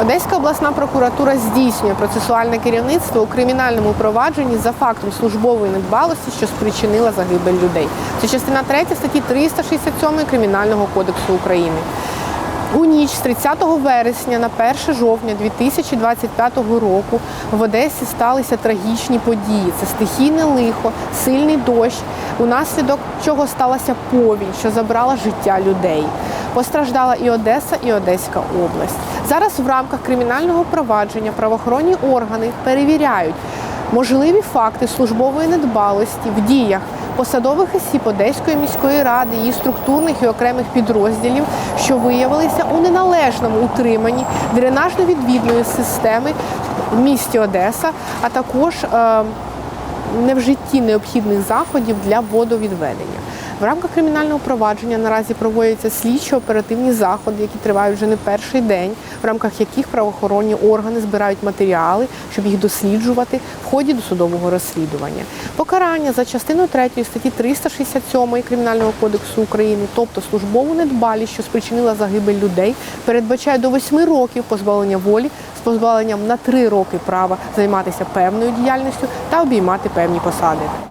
Одеська обласна прокуратура здійснює процесуальне керівництво у кримінальному провадженні за фактом службової недбалості, що спричинила загибель людей. Це частина 3 статті 367 Кримінального кодексу України. У ніч з 30 вересня на 1 жовтня 2025 року в Одесі сталися трагічні події. Це стихійне лихо, сильний дощ, унаслідок чого сталася повінь, що забрала життя людей. Постраждала і Одеса, і Одеська область. Зараз в рамках кримінального провадження правоохоронні органи перевіряють можливі факти службової недбалості в діях посадових осіб Одеської міської ради, її структурних і окремих підрозділів, що виявилися у неналежному утриманні дренажно-відвідної системи в місті Одеса, а також е, невжитті необхідних заходів для водовідведення. В рамках кримінального провадження наразі проводяться слідчо-оперативні заходи, які тривають вже не перший день, в рамках яких правоохоронні органи збирають матеріали, щоб їх досліджувати в ході досудового розслідування. Покарання за частиною 3 статті 367 Кримінального кодексу України, тобто службову недбалість, що спричинила загибель людей, передбачає до 8 років позбавлення волі з позбавленням на 3 роки права займатися певною діяльністю та обіймати певні посади.